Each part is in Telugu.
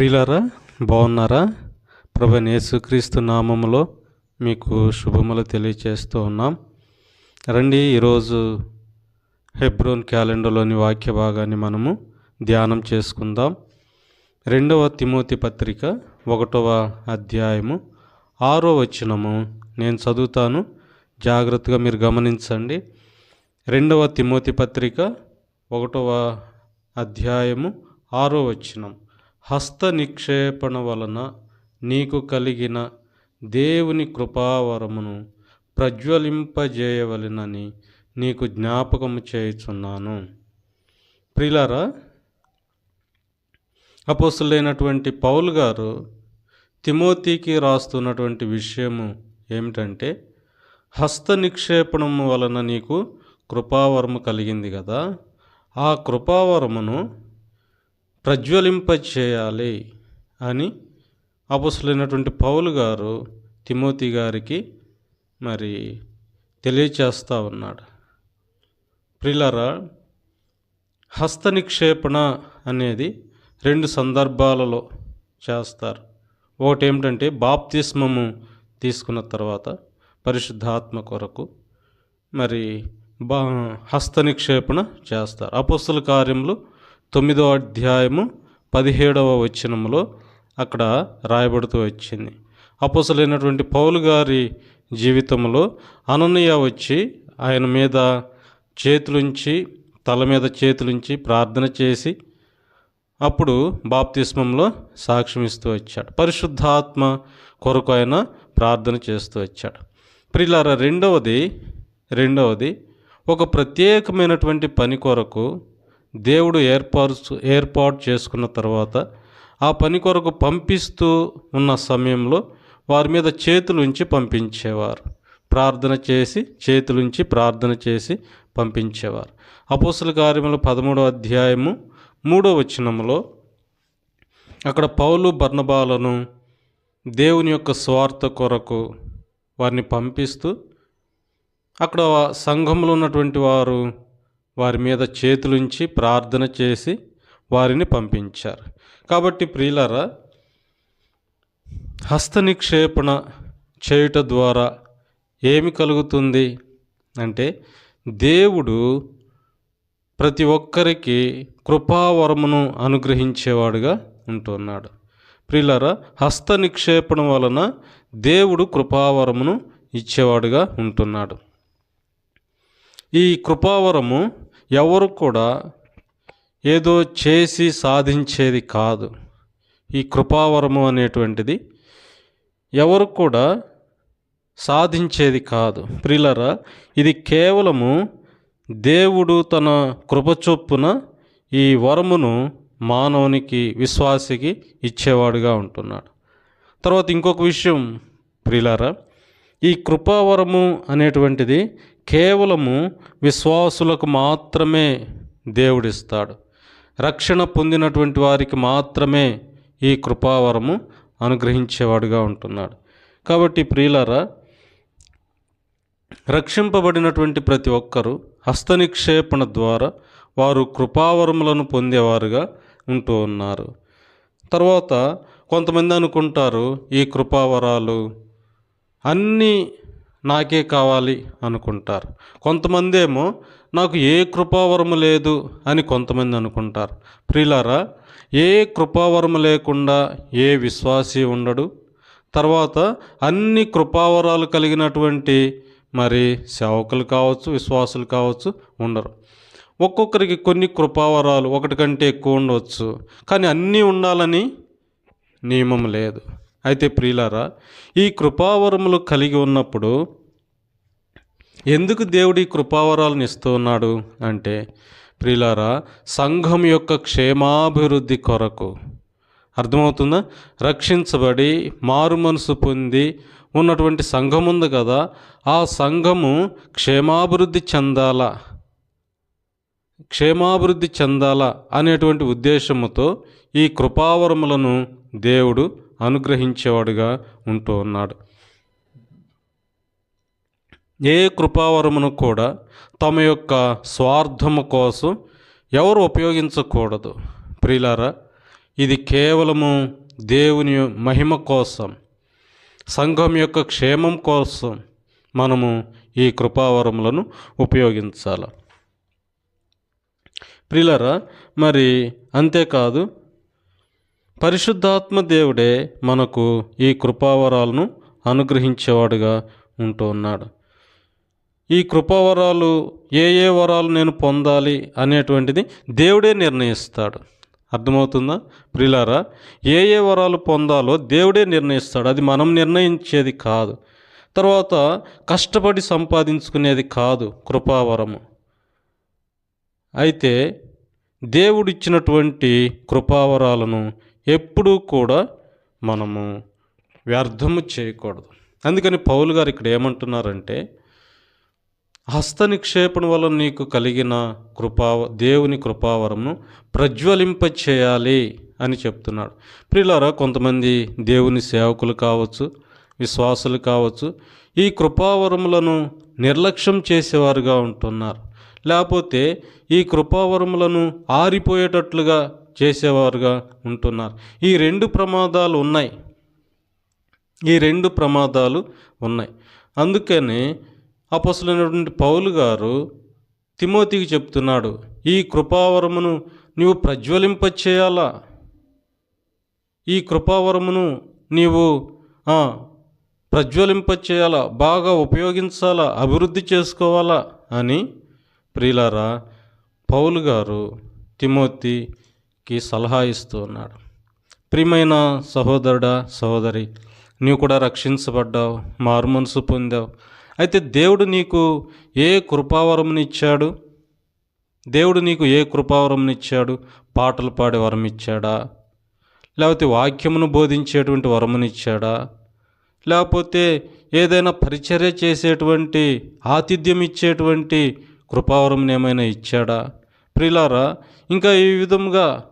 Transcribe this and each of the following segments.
ప్రియులారా బాగున్నారా? ప్రభు యేసుక్రీస్తు నామములో మీకు శుభములు తెలియచేస్తూ ఉన్నాం. రండి ఈరోజు హెబ్రోన్ క్యాలెండర్లోని వాక్య భాగాన్ని మనము ధ్యానం చేసుకుందాం. రెండవ తిమోతి పత్రిక ఒకటవ అధ్యాయము ఆరో వచనము. నేను చదువుతాను. జాగ్రత్తగా మీరు గమనించండి. రెండవ తిమోతి పత్రిక ఒకటవ అధ్యాయము ఆరో వచనం. హస్త నిక్షేపణ వలన నీకు కలిగిన దేవుని కృపావరమును ప్రజ్వలింపజేయవలెనని నీకు జ్ఞాపకము చేయుచున్నాను. ప్రిలారా అపోసులైనటువంటి పౌలు గారు తిమోతికి రాస్తున్నటువంటి విషయము ఏమిటంటే హస్త నిక్షేపణం వలన నీకు కృపావరము కలిగింది కదా ఆ కృపావరమును ప్రజ్వలింపచేయాలి అని అపసులైనటువంటి పౌలు గారు తిమోతి గారికి మరి తెలియచేస్తూ ఉన్నాడు. ప్రిలరా హస్త నిక్షేపణ అనేది రెండు సందర్భాలలో చేస్తారు. ఒకటి ఏమిటంటే బాప్తిస్మము తీసుకున్న తర్వాత పరిశుద్ధాత్మ కొరకు మరి బా హస్త నిక్షేపణ చేస్తారు. అపస్తుల కార్యములు తొమ్మిదో అధ్యాయము పదిహేడవ వచనంలో అక్కడ రాయబడుతూ వచ్చింది. అపసులైనటువంటి పౌలు గారి జీవితంలో అననీయ వచ్చి ఆయన మీద చేతులుంచి తల మీద చేతులుంచి ప్రార్థన చేసి అప్పుడు బాప్తిస్మంలో సాక్ష్యం ఇస్తూ వచ్చాడు. పరిశుద్ధాత్మ కొరకు ఆయన ప్రార్థన చేస్తూ వచ్చాడు. ప్రిలార రెండవది రెండవది ఒక ప్రత్యేకమైనటువంటి పని కొరకు దేవుడు ఏర్పాటు ఏర్పాటు చేసుకున్న తర్వాత ఆ పని కొరకు పంపిస్తూ ఉన్న సమయంలో వారి మీద చేతులుంచి పంపించేవారు. ప్రార్థన చేసి చేతులుంచి ప్రార్థన చేసి పంపించేవారు. అపోసల కార్యములు పదమూడవ అధ్యాయము మూడో వచనములో అక్కడ పౌలు బర్ణబాలను దేవుని యొక్క స్వార్థ కొరకు వారిని పంపిస్తూ అక్కడ సంఘంలో ఉన్నటువంటి వారు వారి మీద చేతులుంచి ప్రార్థన చేసి వారిని పంపించారు. కాబట్టి ప్రియులరా హస్త నిక్షేపణ చేయుట ద్వారా ఏమి కలుగుతుంది అంటే దేవుడు ప్రతి ఒక్కరికి కృపావరమును అనుగ్రహించేవాడుగా ఉంటున్నాడు. ప్రియులరా హస్త నిక్షేపణ వలన దేవుడు కృపావరమును ఇచ్చేవాడుగా ఉంటున్నాడు. ఈ కృపావరము ఎవరు కూడా ఏదో చేసి సాధించేది కాదు. ఈ కృపావరము అనేటువంటిది ఎవరు కూడా సాధించేది కాదు. ప్రిలరా ఇది కేవలము దేవుడు తన కృపచొప్పున ఈ వరమును మానవునికి విశ్వాసికి ఇచ్చేవాడుగా ఉంటున్నాడు. తర్వాత ఇంకొక విషయం ప్రిలారా ఈ కృపావరము అనేటువంటిది కేవలము విశ్వాసులకు మాత్రమే దేవుడిస్తాడు. రక్షణ పొందినటువంటి వారికి మాత్రమే ఈ కృపావరము అనుగ్రహించేవాడుగా ఉంటున్నాడు. కాబట్టి ప్రియులరా రక్షింపబడినటువంటి ప్రతి ఒక్కరూ హస్తనిక్షేపణ ద్వారా వారు కృపావరములను పొందేవారుగా ఉంటూ ఉన్నారు. తర్వాత కొంతమంది అనుకుంటారు ఈ కృపావరాలు అన్నీ నాకే కావాలి అనుకుంటారు. కొంతమంది ఏమో నాకు ఏ కృపావరము లేదు అని కొంతమంది అనుకుంటారు. ప్రియులారా ఏ కృపావరము లేకుండా ఏ విశ్వాసి ఉండడు. తర్వాత అన్ని కృపావరాలు కలిగినటువంటి మరి సేవకులు కావచ్చు విశ్వాసులు కావచ్చు ఉండరు. ఒక్కొక్కరికి కొన్ని కృపావరాలు ఒకటి కంటే ఎక్కువ ఉండవచ్చు కానీ అన్నీ ఉండాలని నియమం లేదు. అయితే ప్రియులారా ఈ కృపావరములు కలిగి ఉన్నప్పుడు ఎందుకు దేవుడి కృపావరాలను ఇస్తూ ఉన్నాడు అంటే ప్రియులారా సంఘం యొక్క క్షేమాభివృద్ధి కొరకు. అర్థమవుతుందా? రక్షించబడి మారు మనసు పొంది ఉన్నటువంటి సంఘం ఉంది కదా ఆ సంఘము క్షేమాభివృద్ధి చెందాలా? క్షేమాభివృద్ధి చెందాలా అనేటువంటి ఉద్దేశముతో ఈ కృపావరములను దేవుడు అనుగ్రహించేవాడుగా ఉంటూ ఉన్నాడు. ఏ కృపావరమును కూడా తమ యొక్క స్వార్థము కోసం ఎవరు ఉపయోగించకూడదు. ప్రియులారా ఇది కేవలము దేవుని మహిమ కోసం సంఘం యొక్క క్షేమం కోసం మనము ఈ కృపావరములను ఉపయోగించాలి. ప్రిలరా మరి అంతేకాదు పరిశుద్ధాత్మ దేవుడే మనకు ఈ కృపావరాలను అనుగ్రహించేవాడుగా ఉంటూ ఉన్నాడు. ఈ కృపావరాలు ఏ ఏ వరాలు నేను పొందాలి అనేటువంటిది దేవుడే నిర్ణయిస్తాడు. అర్థమవుతుందా? ప్రిలారా ఏ ఏ వరాలు పొందాలో దేవుడే నిర్ణయిస్తాడు. అది మనం నిర్ణయించేది కాదు. తర్వాత కష్టపడి సంపాదించుకునేది కాదు కృపావరము. అయితే దేవుడిచ్చినటువంటి కృపావరాలను ఎప్పుడూ కూడా మనము వ్యర్థము చేయకూడదు. అందుకని పౌలు గారు ఇక్కడ ఏమంటున్నారంటే హస్త నిక్షేపణ వల్ల నీకు కలిగిన కృపా దేవుని కృపావరమును ప్రజ్వలింప చేయాలి అని చెప్తున్నాడు. ప్రిలారా కొంతమంది దేవుని సేవకులు కావచ్చు విశ్వాసులు కావచ్చు ఈ కృపావరములను నిర్లక్ష్యం చేసేవారుగా ఉంటున్నారు. లేకపోతే ఈ కృపావరములను ఆరిపోయేటట్లుగా చేసేవారుగా ఉంటున్నారు. ఈ రెండు ప్రమాదాలు ఉన్నాయి. ఈ రెండు ప్రమాదాలు ఉన్నాయి. అందుకని అపసులైనటువంటి పౌలు గారు తిమోతికి చెప్తున్నాడు ఈ కృపావరమును నీవు ప్రజ్వలింప చేయాలా? ఈ కృపావరమును నీవు ప్రజ్వలింపచేయాలా ప్రజ్వలింప చేయాలా? బాగా ఉపయోగించాలా? అభివృద్ధి చేసుకోవాలా? అని ప్రియులారా పౌలు గారు తిమోతి కి సలహా ఇస్తూ ఉన్నాడు. ప్రియమైన సహోదరుడా సహోదరి నీవు కూడా రక్షించబడ్డావు మారు మనసు పొందావు. అయితే దేవుడు నీకు ఏ కృపావరమునిచ్చాడు? దేవుడు నీకు ఏ కృపావరమునిచ్చాడు? పాటలు పాడే వరం ఇచ్చాడా లేకపోతే వాక్యమును బోధించేటువంటి వరమునిచ్చాడా? లేకపోతే ఏదైనా పరిచర్య చేసేటువంటి ఆతిథ్యం ఇచ్చేటువంటి కృపావరం ఏమైనా ఇచ్చాడా? ప్రిలారా ఇంకా ఈ విధంగా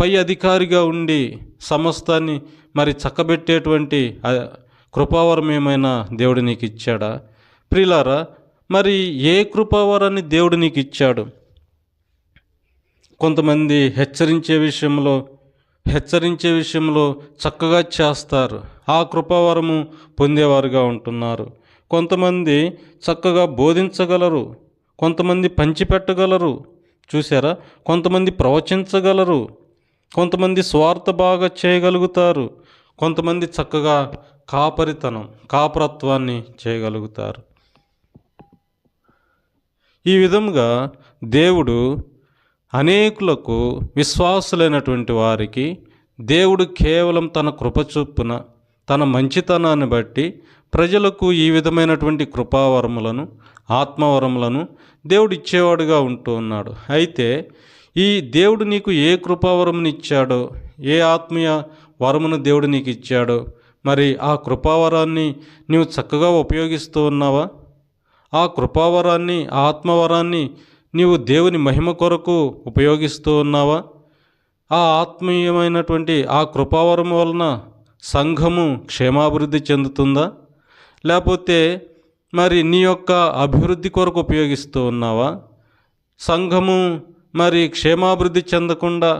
పై అధికారిగా ఉండి సమస్తాన్ని మరి చక్కబెట్టేటువంటి కృపావరం ఏమైనా దేవుడు నీకు ఇచ్చాడా ప్రిలారా మరి ఏ కృపావరాన్ని దేవుడు నీకు ఇచ్చాడు కొంతమంది హెచ్చరించే విషయంలో హెచ్చరించే విషయంలో చక్కగా చేస్తారు. ఆ కృపావరము పొందేవారుగా ఉంటున్నారు. కొంతమంది చక్కగా బోధించగలరు. కొంతమంది పంచిపెట్టగలరు. చూసారా కొంతమంది ప్రవచించగలరు. కొంతమంది స్వార్థ బాగా చేయగలుగుతారు కొంతమంది చక్కగా కాపరితనం కాపరత్వాన్ని చేయగలుగుతారు. ఈ విధముగా దేవుడు అనేకులకు విశ్వాసులైనటువంటి వారికి దేవుడు కేవలం తన కృప చొప్పున తన మంచితనాన్ని బట్టి ప్రజలకు ఈ విధమైనటువంటి కృపావరములను ఆత్మవరములను దేవుడు ఇచ్చేవాడుగా ఉంటూ ఉన్నాడు. అయితే ఈ దేవుడు నీకు ఏ కృపావరమునిచ్చాడో ఏ ఆత్మీయ వరమును దేవుడు నీకు ఇచ్చాడో మరి ఆ కృపావరాన్ని నీవు చక్కగా ఉపయోగిస్తూ ఉన్నావా? ఆ కృపావరాన్ని ఆ ఆత్మవరాన్ని నీవు దేవుని మహిమ కొరకు ఉపయోగిస్తూ ఉన్నావా? ఆ ఆత్మీయమైనటువంటి ఆ కృపావరం వలన సంఘము క్షేమాభివృద్ధి చెందుతుందా? లేకపోతే మరి నీ యొక్క అభివృద్ధి కొరకు ఉపయోగిస్తూ ఉన్నావా? సంఘము మరి క్షేమాభివృద్ధి చెందకుండా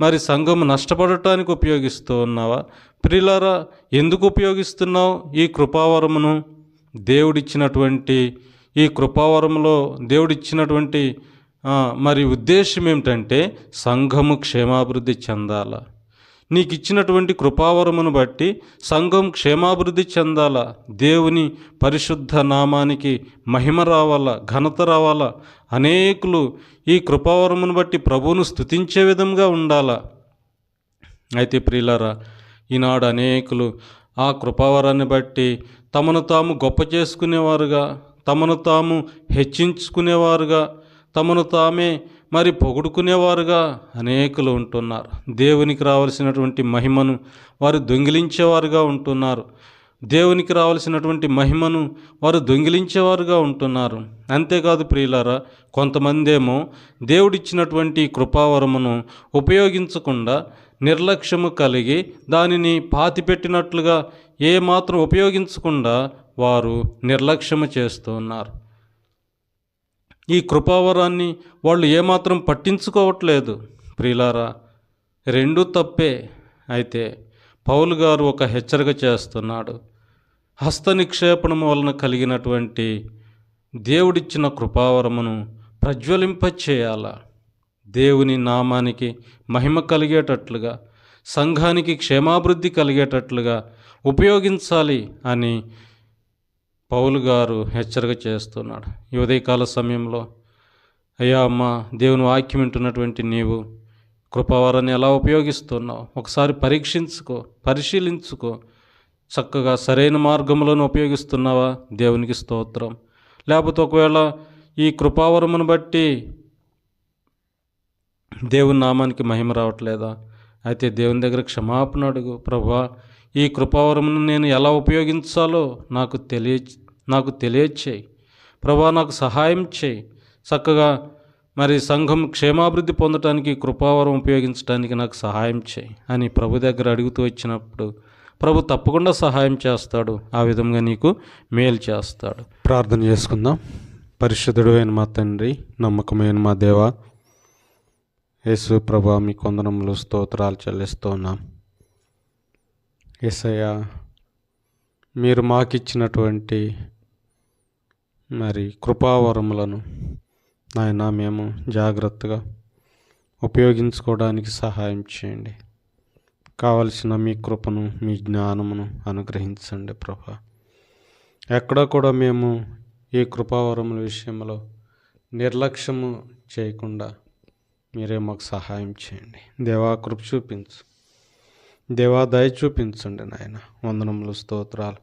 మరి సంఘము నష్టపడటానికి ఉపయోగిస్తూ ఉన్నావా? ప్రిలారా ఎందుకు ఉపయోగిస్తున్నావు ఈ కృపావరమును? దేవుడిచ్చినటువంటి ఈ కృపావరంలో దేవుడిచ్చినటువంటి మరి ఉద్దేశం ఏమిటంటే సంఘము క్షేమాభివృద్ధి చెందాలా? నీకిచ్చినటువంటి కృపావరమును బట్టి సంఘం క్షేమాభివృద్ధి చెందాల. దేవుని పరిశుద్ధ నామానికి మహిమ రావాలా ఘనత రావాలా. అనేకులు ఈ కృపావరమును బట్టి ప్రభువును స్తుతించే విధంగా ఉండాల. అయితే ప్రియులారా ఈనాడు అనేకులు ఆ కృపావరాన్ని బట్టి తమను తాము గొప్ప చేసుకునేవారుగా తమను తాము హెచ్చించుకునేవారుగా తమను తామే మరి పొగుడుకునేవారుగా అనేకులు ఉంటున్నారు. దేవునికి రావాల్సినటువంటి మహిమను వారు దొంగిలించేవారుగా ఉంటున్నారు. దేవునికి రావాల్సినటువంటి మహిమను వారు దొంగిలించేవారుగా ఉంటున్నారు. అంతేకాదు ప్రియులారా కొంతమంది ఏమో దేవుడిచ్చినటువంటి కృపావరమును ఉపయోగించకుండా నిర్లక్ష్యము కలిగి దానిని పాతిపెట్టినట్లుగా ఏ మాత్రం ఉపయోగించకుండా వారు నిర్లక్ష్యము చేస్తూ ఉన్నారు. ఈ కృపావరాన్ని వాళ్ళు ఏమాత్రం పట్టించుకోవట్లేదు. ప్రియులారా రెండు తప్పే. అయితే పౌలు గారు ఒక హెచ్చరిక చేస్తున్నాడు. హస్త నిక్షేపణం వలన కలిగినటువంటి దేవుడిచ్చిన కృపావరమును ప్రజ్వలింపచేయాల దేవుని నామానికి మహిమ కలిగేటట్లుగా సంఘానికి క్షేమాభివృద్ధి కలిగేటట్లుగా ఉపయోగించాలి అని పౌలు గారు హెచ్చరిక చేస్తున్నాడు. ఈ ఉదయకాల సమయంలో అయ్యా అమ్మ దేవుని వాక్యం వింటున్నటువంటి నీవు కృపావరాన్ని ఎలా ఉపయోగిస్తున్నావు? ఒకసారి పరీక్షించుకో పరిశీలించుకో. చక్కగా సరైన మార్గంలోనే ఉపయోగిస్తున్నావా? దేవునికి స్తోత్రం. లేకపోతే ఒకవేళ ఈ కృపావరమును బట్టి దేవుని నామానికి మహిమ రావట్లేదా? అయితే దేవుని దగ్గర క్షమాపణ అడుగు. ప్రభా ఈ కృపావరమును నేను ఎలా ఉపయోగించాలో నాకు తెలియ నాకు తెలియచేయి. ప్రభా నాకు సహాయం చేయి. చక్కగా మరి సంఘం క్షేమాభివృద్ధి పొందడానికి కృపావరం ఉపయోగించడానికి నాకు సహాయం చేయి అని ప్రభు దగ్గర అడుగుతూ వచ్చినప్పుడు ప్రభు తప్పకుండా సహాయం చేస్తాడు. ఆ విధంగా నీకు మేలు చేస్తాడు. ప్రార్థన చేసుకుందాం. పరిశుద్ధుడు అయిన మా తండ్రి నమ్మకమైన మా దేవ యేసు ప్రభా మీ కొందనములు స్తోత్రాలు చెల్లిస్తూ ఉన్నాం. ఏసయ్య మీరు మాకిచ్చినటువంటి మరి కృపావరములను నాయన మేము జాగ్రత్తగా ఉపయోగించుకోవడానికి సహాయం చేయండి. కావలసిన మీ కృపను మీ జ్ఞానమును అనుగ్రహించండి ప్రభా. ఎక్కడ కూడా మేము ఈ కృపావరముల విషయంలో నిర్లక్ష్యము చేయకుండా మీరే మాకు సహాయం చేయండి. దేవా కృప చూపించు. దేవా దయ చూపించండి నాయన. వందనములు స్తోత్రాలు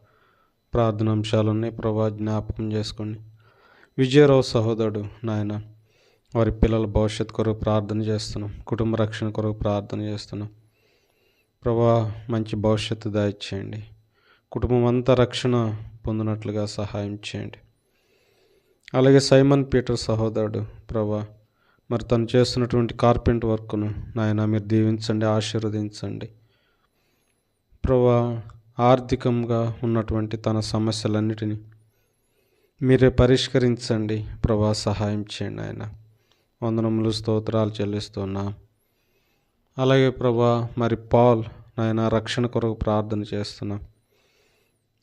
ప్రార్థన ఉన్నాయి ప్రభా జ్ఞాపకం చేసుకోండి. విజయరావు సహోదరుడు నాయన వారి పిల్లల భవిష్యత్తు కొరకు ప్రార్థన చేస్తున్నాం. కుటుంబ రక్షణ కొరకు ప్రార్థన చేస్తున్నాం. ప్రభా మంచి భవిష్యత్తు దయచేయండి. కుటుంబం అంతా రక్షణ పొందినట్లుగా సహాయం చేయండి. అలాగే సైమన్ పీటర్ సహోదరుడు ప్రభా మరి తను చేస్తున్నటువంటి కార్పెంట్ వర్క్ను నాయన మీరు దీవించండి ఆశీర్వదించండి. ప్రభా ఆర్థికంగా ఉన్నటువంటి తన సమస్యలన్నిటినీ మీరే పరిష్కరించండి. ప్రభా సహాయం చేయండి ఆయన. వందనములు స్తోత్రాలు చెల్లిస్తున్నా. అలాగే ప్రభా మరి పాల్ నాయన రక్షణ కొరకు ప్రార్థన చేస్తున్నా.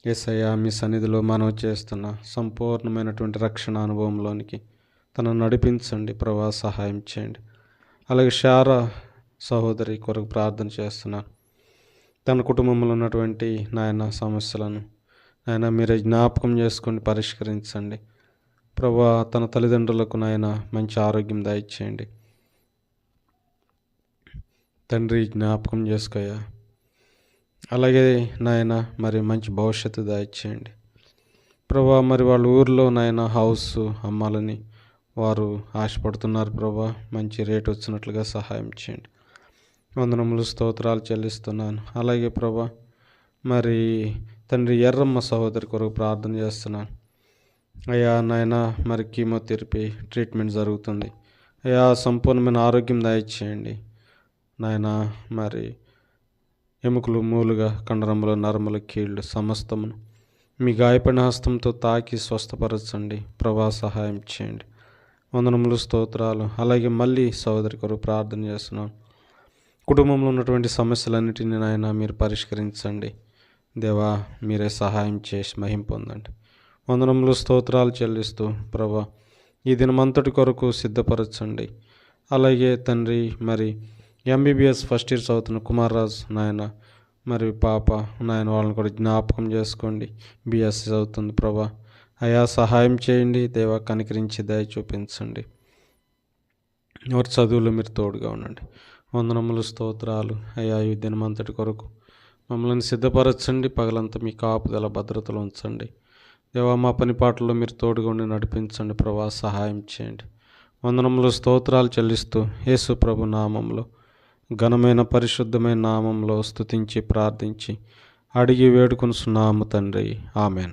ఎస్ఐయా మీ సన్నిధిలో మనం చేస్తున్న. సంపూర్ణమైనటువంటి రక్షణ అనుభవంలోనికి తను నడిపించండి. ప్రభా సహాయం చేయండి. అలాగే శారా సహోదరి కొరకు ప్రార్థన చేస్తున్నాను తన కుటుంబంలో ఉన్నటువంటి నాయన సమస్యలను నాయన మీరే జ్ఞాపకం చేసుకొని పరిష్కరించండి. ప్రభా తన తల్లిదండ్రులకు నాయన మంచి ఆరోగ్యం దయచేయండి. తండ్రి జ్ఞాపకం చేసుకోయా. అలాగే నాయన మరి మంచి భవిష్యత్తు దాయిచ్చేయండి ప్రభా మరి వాళ్ళ ఊర్లో నాయన హౌస్ అమ్మాలని వారు ఆశపడుతున్నారు. ప్రభా మంచి రేట్ వచ్చినట్లుగా సహాయం చేయండి. వందనములు స్తోత్రాలు చెల్లిస్తున్నాను. అలాగే ప్రభా మరి తండ్రి ఎర్రమ్మ సహోదరి కొరకు ప్రార్థన చేస్తున్నాను. అయ్యా నాయన మరి కీమోథెరపీ ట్రీట్మెంట్ జరుగుతుంది. అయ్యా సంపూర్ణమైన ఆరోగ్యం దయచేయండి. నాయన మరి ఎముకలు మూలుగా కండరములు నరములు కీళ్ళు సమస్తమును మీ గాయపడిన హస్తంతో తాకి స్వస్థపరచండి. ప్రభా సహాయం చేయండి. వందనములు స్తోత్రాలు. అలాగే మళ్ళీ సహోదరి కొరకు ప్రార్థన చేస్తున్నాను. కుటుంబంలో ఉన్నటువంటి సమస్యలన్నిటిని నాయన మీరు పరిష్కరించండి. దేవా మీరే సహాయం చేసి మహిం పొందండి. వందనములు స్తోత్రాలు చెల్లిస్తూ ప్రభా ఈ దినమంతటి కొరకు సిద్ధపరచండి. అలాగే తండ్రి మరి ఎంబీబీఎస్ ఫస్ట్ ఇయర్ చదువుతున్న కుమార్రాజ్ నాయన మరి పాప నాయన వాళ్ళని కూడా జ్ఞాపకం చేసుకోండి. బీఎస్సీ చదువుతుంది ప్రభా. అయా సహాయం చేయండి. దేవా కనికరించి దయ చూపించండి. ఎవరి చదువులో మీరు తోడుగా ఉండండి. వందనములు స్తోత్రాలు అయ్యా ఈ దినమంతటి కొరకు. మమ్మల్ని సిద్ధపరచండి పగలంతా మీ కాపుదల భద్రతలు ఉంచండి. దేవా మా పని పాటల్లో మీరు తోడుగా ఉండి నడిపించండి ప్రభా సహాయం చేయండి. వందనములు స్తోత్రాలు చెల్లిస్తూ యేసు ప్రభు నామంలో ఘనమైన పరిశుద్ధమైన నామంలో స్తుతించి ప్రార్థించి అడిగి వేడుకొనుచున్నాము తండ్రి. ఆమెన్.